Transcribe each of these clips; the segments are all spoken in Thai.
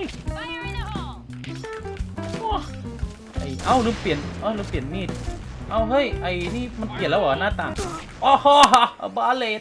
นี่โอ้ไอเอ้าลืมเปลี่ยนเอ้าลืมเปลี่ยนมีด เอ้าเฮ้ยไอ้นี่มันเปลี่ยนแล้วเหรอหน้าต่างอ๋อฮะบาเลต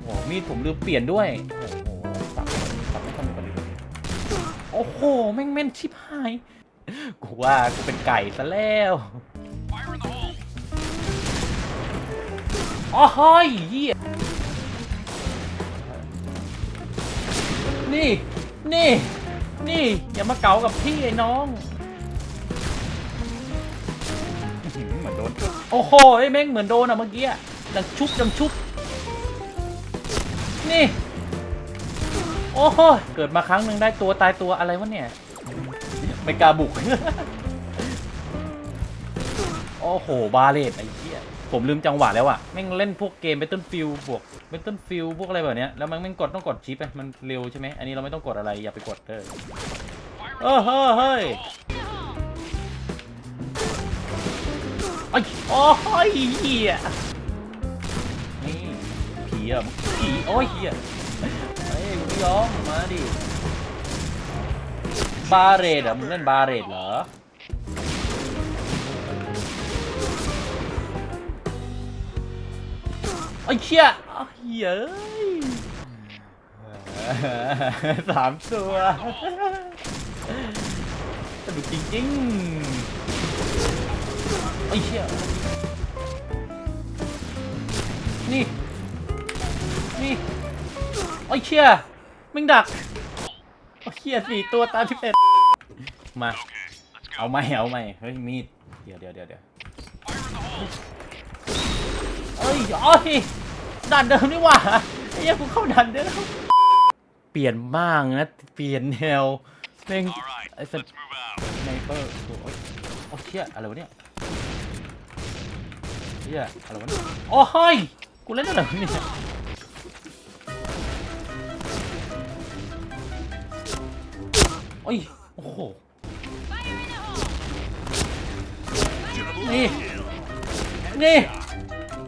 โอ้มีดผมลืมเปลี่ยนด้วย โอ้โหสับสับไม่ทันกันเลยโอ้โหแม่งแม่นชิบหายกูว่ากูเป็นไก่ซะแล้วอ๋อเฮ้ยเหี้ยนี่ นี่ นี่อย่ามาเก๋ากับพี่ไอ้น้องอื้อหือเหมือนโดน โอ้โหไอ้แม่งเหมือนโดนอะเมื่อกี้อะดังชุบดังชุบ นี่ โอ้โหเกิดมาครั้งหนึ่งได้ตัวตายตัวอะไรวะเนี่ย ไม่กล้าบุก โอ้โห บาเลตไอ้เหี้ย ผมลืมจังหวะแล้วอะแม่งเล่นพวกเกม Battlefield บวก Battlefield พวกอะไรแบบเนี้ยแล้วมันแม่งกดต้องกดชิปไปมันเร็วใช่ไหมอันนี้เราไม่ต้องกดอะไรอย่าไปกดเด้อเออเฮ้ยเฮ้ยไอ้โอ้ยเหี้ยนี่ผีอะผีโอ้ยเหี้ยเฮ้ยมึงไม่ยอมมาดิบาเรดเหรอมึงเล่นบาเรดเหรอ ไอ้เชี่ยอ้าวเหี้ยเอ้ยสามตัวสนุกจริงๆไอ้เชี่ยนี่ นี่ไอ้เชี่ยมึงดักไอ้เชี่ยสี่ตัวตามที่เป็นมา เอาไหมเอาไหมเฮ้ยมีด เดี๋ยวเดี๋ยวเดี๋ยวเดี๋ยว เอ้ยโอ้ยดันเดิมนี่หว่าไอ้เหี้ยกูเข้าดันเดิมเปลี่ยนบ้างนะ เปลี่ยนแนวแม่งไอ้สัตว์ไนเปอร์โอ้ยโอ้เชี่ยอะไรวะเนี่ยเฮียอะไรวะเนี่ยโอ้เฮ้ยกูเล่นอะไรวะเนี่ยโอ้ยโอ้โห Fire in the hole! นี่นี่เอ๊ะโอ้ยนี่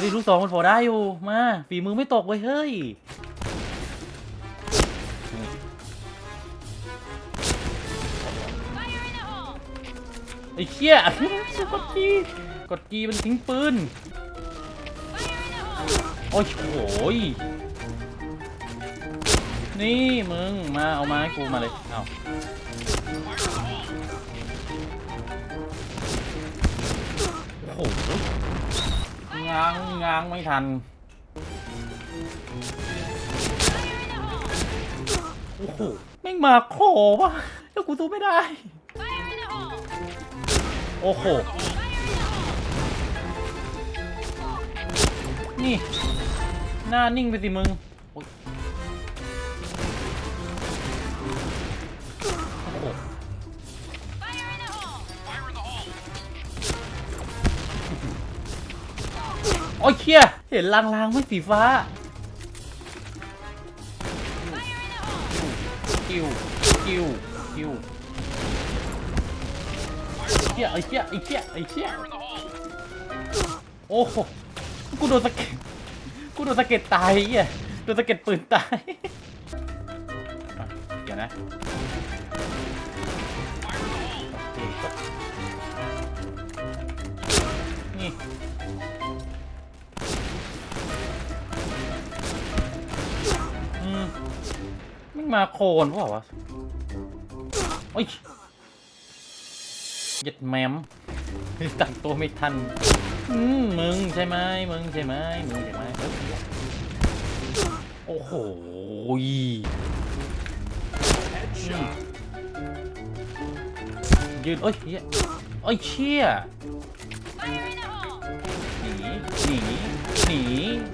เฮ้ยลูกสองมันพอได้อยู่ มาฝีมือไม่ตกเว้ยเฮ้ยไอ้เชี่ยกดกีกดกีมันทิ้งปืน โอ้ยโอยนี่มึง มาเอามาให้กูมาเลย เอาโอ้โห ง้างง้างไม่ทัน โอ้โหแม่งมาโขวะแล้วกูสู้ไม่ได้ โอ้โห นี่ หน้านิ่งไปสิมึง โอ้ยเคียเห็นลางๆไหม่สีฟ้า Fire in the hole! คิวคิวคิวเคียไอ้เคียไอ้เคียไอ้เคียโอ้โหกูโดนสะเก็ดกูโดนสะเก็ดตายไอ้เหี้ยโดนสะเก็ดปืนตายอะเดี๋ยวนะโอเคก็นี่ ไม่มาโคนเปล่าวะโอ้ยเหยัดแมมตั้งตัวไม่ทันมึงใช่ไหมมึงใช่ไหมมึงใช่ไหมโอ้โหยืนเอ้ยเหี้ยเอ้ยเชี่ยหนีหนีหนี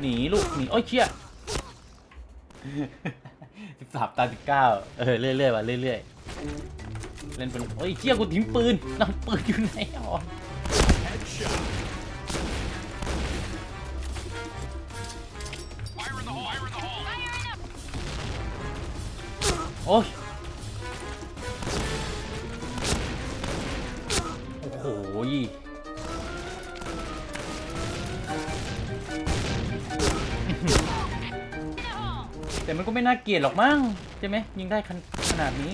หนีลูกหนีเอ้ยเชี่ย สิบสามตาสิบเก้าเออเรื่อยๆว่ะเรื่อยๆ เล่นเป็นเฮ้ยเชี่ยกูทิ้งปืนนั่งปืนอยู่ไหนอ๋อโอ้ย แต่มันก็ไม่น่าเกลียดหรอกมั้งใช่ไหมยิงได้ขนขนาดนี้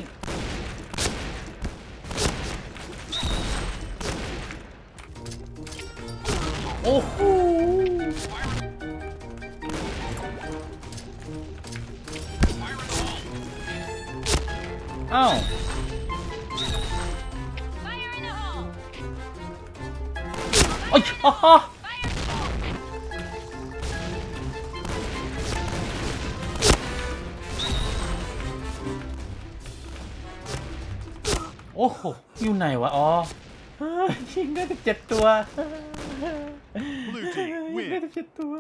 โอ้โหอ้าว Fire in the hole! โอ้ย อ้าโอ้โหอยู่ไหนวะ อ๋อเฮ้ยยิงได้ถึงเจ็ดตัว Blue team ยิงได้ win. ถึงเจ็ดตัว